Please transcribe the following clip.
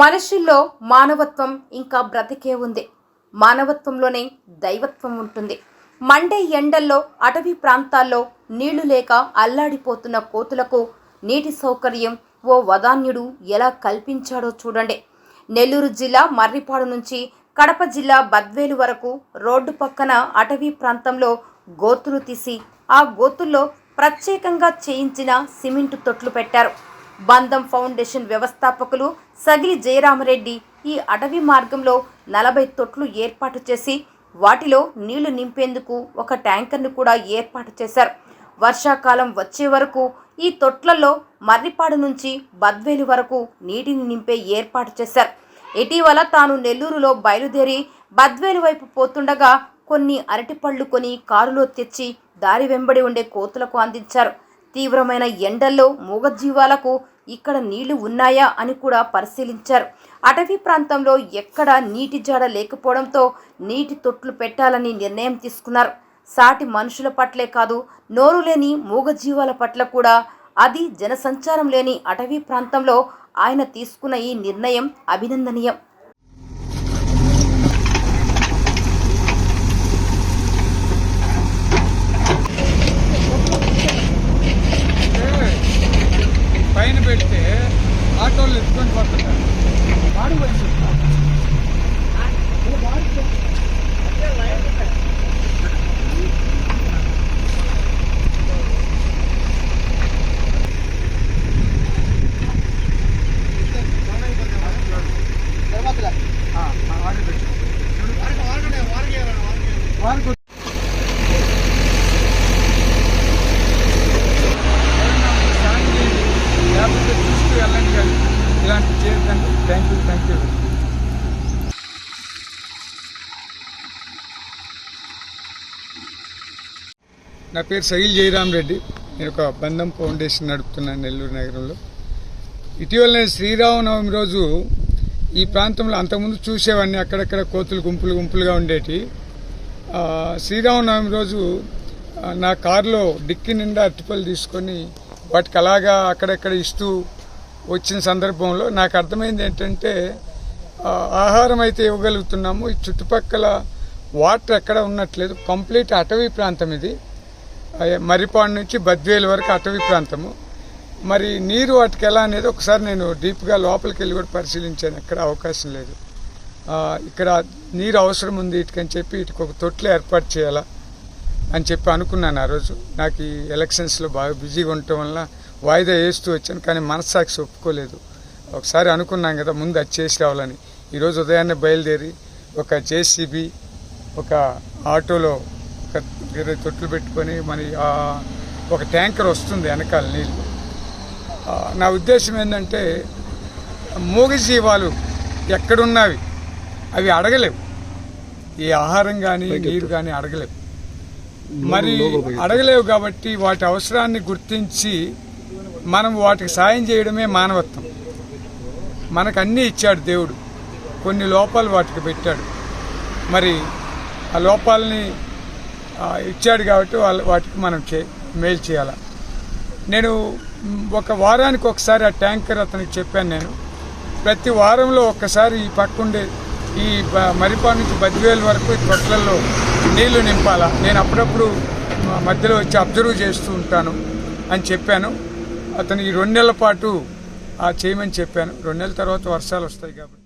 మనుషుల్లో మానవత్వం ఇంకా బ్రతికే ఉంది. మానవత్వంలోనే దైవత్వం ఉంటుంది. మండే ఎండల్లో అటవీ ప్రాంతాల్లో నీళ్ళు లేక అల్లాడిపోతున్న కోతులకు నీటి సౌకర్యం ఓ వదాన్యుడు ఎలా కల్పించాడో చూడండి. నెల్లూరు జిల్లా మర్రిపాడు నుంచి కడప జిల్లా బద్వేలు వరకు రోడ్డు పక్కన అటవీ ప్రాంతంలో గోతులు తీసి ఆ గోతుల్లో ప్రత్యేకంగా చేయించిన సిమెంటు తొట్లు పెట్టారు. బంధం ఫౌండేషన్ వ్యవస్థాపకులు సగిలి జయరామరెడ్డి ఈ అటవీ మార్గంలో నలభై తొట్లు ఏర్పాటు చేసి వాటిలో నీళ్ళు నింపేందుకు ఒక ట్యాంకర్ను కూడా ఏర్పాటు చేశారు. వర్షాకాలం వచ్చే వరకు ఈ తొట్లలో మర్రిపాడు నుంచి బద్వేలు వరకు నీటిని నింపే ఏర్పాటు చేశారు. ఇటీవల తాను నెల్లూరులో బయలుదేరి బద్వేలు వైపు పోతుండగా కొన్ని అరటిపళ్ళు కొని కారులో తెచ్చి దారి వెంబడి ఉండే కోతులకు అందించారు. తీవ్రమైన ఎండల్లో మూగజీవాలకు ఇక్కడ నీళ్ళు ఉన్నాయా అని కూడా పరిశీలించారు. అటవీ ప్రాంతంలో ఎక్కడ నీటి జాడ లేకపోవడంతో నీటి తొట్లు పెట్టాలని నిర్ణయం తీసుకున్నారు. సాటి మనుషుల పట్లే కాదు నోరు లేని మూగజీవాల పట్ల కూడా అది జనసంచారం లేని అటవీ ప్రాంతంలో ఆయన తీసుకున్న ఈ నిర్ణయం అభినందనీయం. ఆటోలు ఎత్తుకొని పోతుంటారు వాడు వయసు నా పేరు సైల్ జయరామ్ రెడ్డి. నేను ఒక బంధం ఫౌండేషన్ నడుపుతున్నాను నెల్లూరు నగరంలో. ఇటీవల నేను శ్రీరామనవమి రోజు ఈ ప్రాంతంలో అంతకుముందు చూసేవాడిని. అక్కడక్కడ కోతులు గుంపులు గుంపులుగా ఉండేటి. శ్రీరామనవమి రోజు నా కారులో డిక్కి నిండా అరటిపళ్ళు తీసుకొని వాటికి అలాగా అక్కడక్కడ ఇస్తూ వచ్చిన సందర్భంలో నాకు అర్థమైంది ఏంటంటే ఆహారం అయితే ఇవ్వగలుగుతున్నాము. ఈ చుట్టుపక్కల వాటర్ ఎక్కడ ఉన్నట్లేదు కంప్లీట్ అటవీ ప్రాంతం ఇది. మరిపాడు నుంచి బద్వేలు వరకు అటవీ ప్రాంతము. మరి నీరు వాటికి ఎలా అనేది ఒకసారి నేను డీప్గా లోపలికి వెళ్ళి కూడా పరిశీలించాను. ఎక్కడ అవకాశం లేదు. ఇక్కడ నీరు అవసరం ఉంది ఇటుకని చెప్పి ఇటుకు ఒక తొట్లు ఏర్పాటు చేయాలా అని చెప్పి అనుకున్నాను ఆ రోజు. నాకు ఈ ఎలక్షన్స్లో బాగా బిజీగా ఉండటం వల్ల వాయిదా వేస్తూ వచ్చాను కానీ మనస్సాక్షి ఒప్పుకోలేదు. ఒకసారి అనుకున్నాం కదా ముందు అది చేసి రావాలని. ఈరోజు ఉదయాన్నే బయలుదేరి ఒక జేసీబీ ఒక ఆటోలో ఇరవై తొట్లు పెట్టుకొని మరి ఆ ఒక ట్యాంకర్ వస్తుంది వెనకాల నీళ్ళు. నా ఉద్దేశం ఏంటంటే మూగజీవాలు ఎక్కడున్నవి? అవి అడగలేవు. ఈ ఆహారం కానీ నీరు కానీ అడగలేవు. మరి అడగలేవు కాబట్టి వాటి అవసరాన్ని గుర్తించి మనం వాటికి సాయం చేయడమే మానవత్వం. మనకు అన్నీ ఇచ్చాడు దేవుడు. కొన్ని లోపాలు వాటికి పెట్టాడు. మరి ఆ లోపాలని ఇచ్చాడు కాబట్టి వాళ్ళ వాటికి మనం చే మేలు చేయాలి. నేను ఒక వారానికి ఒకసారి ఆ ట్యాంకర్ అతనికి చెప్పాను నేను. ప్రతి వారంలో ఒక్కసారి ఈ పక్కుండే ఈ బ- నుంచి బద్వేలు వరకు ఈ తొట్లలో నీళ్ళు నింపాలా. నేను అప్పుడప్పుడు మధ్యలో వచ్చి అబ్జర్వ్ చేస్తూ ఉంటాను అని చెప్పాను. అతను ఈ రెండు నెలల పాటు ఆ చేయమని చెప్పాను. రెండు నెలల తర్వాత వర్షాలు వస్తాయి కాబట్టి.